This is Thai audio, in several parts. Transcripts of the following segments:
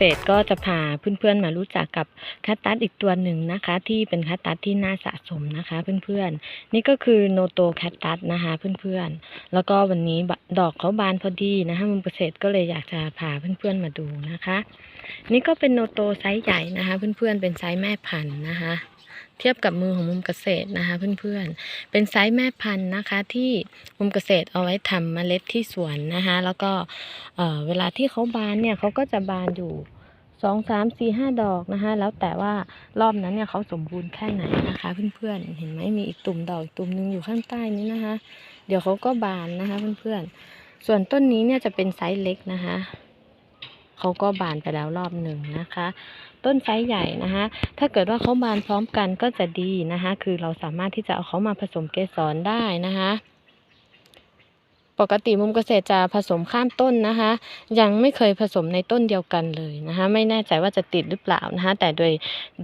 ษตรก็จะพาเพื่อนๆมารู้จักกับแคตตัสอีกตัวหนึ่งนะคะ ที่เป็นแคตตัสที่น่าสะสมนะคะ เพื่อนๆ นี่ก็คือโนโตแคตตัสนะคะเพื่อนๆ แล้วก็วันนี้ดอกเขาบานพอดีนะคะมุมเกษตรก็เลยอยากจะพาเพื่อนๆมาดูนะคะ นี่ก็เป็นโนโตไซส์ใหญ่นะคะ เพื่อนๆเป็นไซส์แม่พันธุ์นะคะ เทียบกับมือของมุมเกษตรนะคะเพื่อนๆ เป็นไซส์แม่พันธุ์นะคะที่มุมเกษตรเอาไว้ทำเมล็ดที่สวนนะคะแล้วก็เเวลาที่เขาบานเนี่ยเขาก็จะบานอยู่สองสามสี่ห้าดอกนะคะแล้วแต่ว่ารอบนั้นเนี่ยเขาสมบูรณ์แค่ไหนนะคะ เพื่อนๆเห็นไหมมีอีกตุ่มดอกอีกตุ่มหนึ่งอยู่ข้างใต้นี้นะคะ เดี๋ยวเขาก็บานนะคะเพื่อนๆส่วนต้นนี้เนี่ยจะเป็นไซส์เล็กนะคะ เขาก็บานไปแล้วรอบหนึ่งนะคะ ต้นไซส์ใหญ่นะคะถ้าเกิดว่าเขาบานพร้อมกันก็จะดีนะคะ คือเราสามารถที่จะเอาเขามาผสมเกสรได้นะคะปกติมุมเกษตรจะผสมข้ามต้นนะคะ ยังไม่เคยผสมในต้นเดียวกันเลยนะคะ ไม่แน่ใจว่าจะติดหรือเปล่านะคะ แต่โดย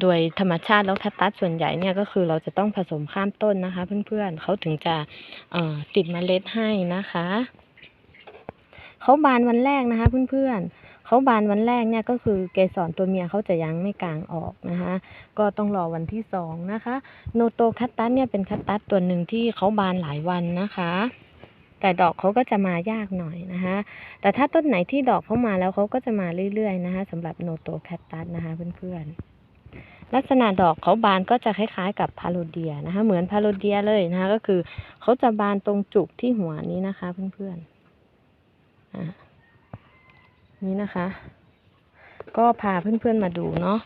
โดยธรรมชาติแล้วแคคตัสส่วนใหญ่เนี่ยก็คือเราจะต้องผสมข้ามต้นนะคะ เพื่อนๆเขาถึงจะติดเมล็ดให้นะคะเขาบานวันแรกนะคะ เพื่อนๆ เขาบานวันแรกเนี่ยก็คือเกสรตัวเมียเขาจะยังไม่กลางออกนะคะ ก็ต้องรอวันที่สองนะคะ โนโตแคตตัสเนี่ยเป็นแคตตัสตัวหนึ่งที่เขาบานหลายวันนะคะ แต่ดอกเขาก็จะมายากหน่อยนะคะ แต่ถ้าต้นไหนที่ดอกเขามาแล้วเขาก็จะมาเรื่อยๆนะคะสำหรับโนโตแคตตัสนะคะเพื่อนๆลักษณะดอกเขาบานก็จะคล้ายๆ กับพาโลเดียนะคะ เหมือนพาโลเดียเลยนะคะ ก็คือเขาจะบานตรงจุกที่หัวนี้นะคะเพื่อนๆอะ นี่นะคะ ก็พาเพื่อนๆมาดูเนาะ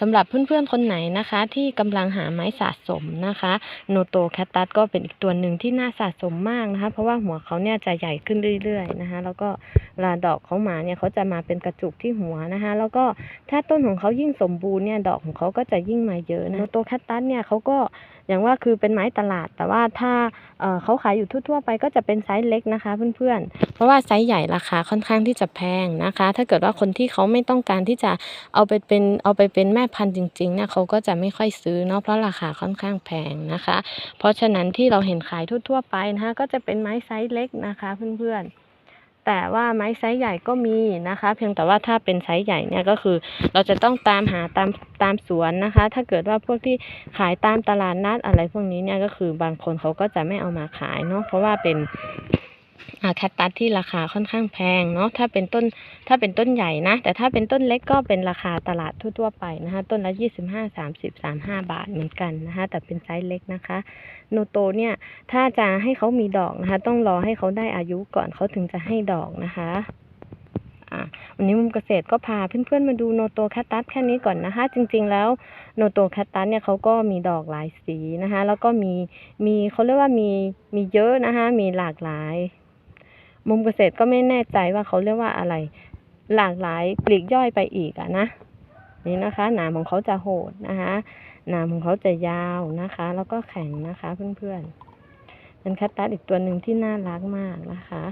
สำหรับเพื่อนๆคนไหนนะคะ ที่กำลังหาไม้สะสมนะคะโนโตแคตตัสก็เป็นอีกตัวหนึ่งที่น่าสะสมมากนะคะ เพราะว่าหัวเขาเนี่ยจะใหญ่ขึ้นเรื่อยๆนะคะ แล้วก็ลาดอกเขามาเนี่ยเขาจะมาเป็นกระจุกที่หัวนะคะ แล้วก็ถ้าต้นของเขายิ่งสมบูรณ์เนี่ยดอกของเขาก็จะยิ่งมาเยอะนะโนโตแคตตัสเนี่ยเขาก็อย่างว่าคือเป็นไม้ตลาด แต่ว่าถ้าเเขาขายอยู่ทั่วๆไปก็จะเป็นไซส์เล็กนะคะเพื่อนๆ เพราะว่าไซส์ใหญ่ราคาค่อนข้างที่จะแพงนะคะ ถ้าเกิดว่าคนที่เขาไม่ต้องการที่จะเอาไปเป็นเอาไปเป็นแม่พันธุ์จริงๆเนี่ยเขาก็จะไม่ค่อยซื้อเนาะเพราะราคาค่อนข้างแพงนะคะ เพราะฉะนั้นที่เราเห็นขายทั่วๆไปนะคะก็จะเป็นไม้ไซส์เล็กนะคะเพื่อนๆ แต่ว่าไม้ไซส์ใหญ่ก็มีนะคะ เพียงแต่ว่าถ้าเป็นไซส์ใหญ่เนี่ยก็คือ เราจะต้องตามหาตามตามสวนนะคะ ถ้าเกิดว่าพวกที่ขายตามตลาดนัดอะไรพวกนี้เนี่ยก็คือบางคนเขาก็จะไม่เอามาขายเนาะเพราะว่าเป็น แคตตัสที่ราคาค่อนข้างแพงเนาะถ้าเป็นต้นถ้าเป็นต้นใหญ่นะ แต่ถ้าเป็นต้นเล็กก็เป็นราคาตลาดทั่วๆไปนะคะ ต้นละยี่สิบห้าสามสิบสามห้าบาทเหมือนกันนะคะ แต่เป็นไซส์เล็กนะคะโนโตเนี่ยถ้าจะให้เขามีดอกนะคะ ต้องรอให้เขาได้อายุก่อนเขาถึงจะให้ดอกนะคะวันนี้มุมเกษตรก็พาเพื่อนๆมาดูโนโตแคตตัสแค่นี้ก่อนนะคะ จริงๆแล้วโนโตแคตตัสเนี่ยเขาก็มีดอกหลายสีนะคะ แล้วก็มีมีเขาเรียกว่ามีมีเยอะนะคะ มีหลากหลาย มุมเกษตรก็ไม่แน่ใจว่าเขาเรียกว่าอะไร หลากหลายปลีกย่อยไปอีกอะนะนี่นะคะหนามของเขาจะโหดนะคะหนามของเขาจะยาวนะคะ แล้วก็แข็งนะคะเพื่อนๆ เป็นแคตตัสอีกตัวหนึ่งที่น่ารักมากนะคะ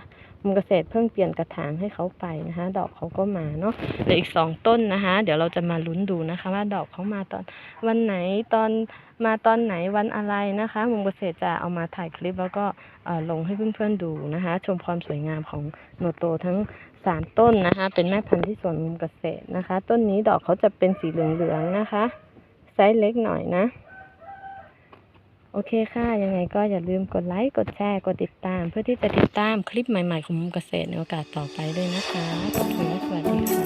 มุมเกษตรเพิ่งเปลี่ยนกระถางให้เขาไปนะคะ ดอกเขาก็มาเนาะเหลืออีกสองต้นนะคะ เดี๋ยวเราจะมาลุ้นดูนะคะ ว่าดอกเขามาตอนวันไหนตอนมาตอนไหนวันอะไรนะคะ มุมเกษตรจะเอามาถ่ายคลิปแล้วก็ลงให้เพื่อนๆดูนะคะ ชมความสวยงามของโนโตทั้งสามต้นนะคะ เป็นแม่พันธุ์ที่สวนมุมเกษตรนะคะ ต้นนี้ดอกเขาจะเป็นสีเหลืองๆนะคะ ไซส์เล็กหน่อยนะ โอเคค่ะ ยังไงก็อย่าลืมกดไลค์ กดแชร์ กดติดตาม เพื่อที่จะติดตามคลิปใหม่ๆของมุมเกษตรในโอกาสต่อไปด้วยนะคะขอบคุณและสวัสดีค่ะ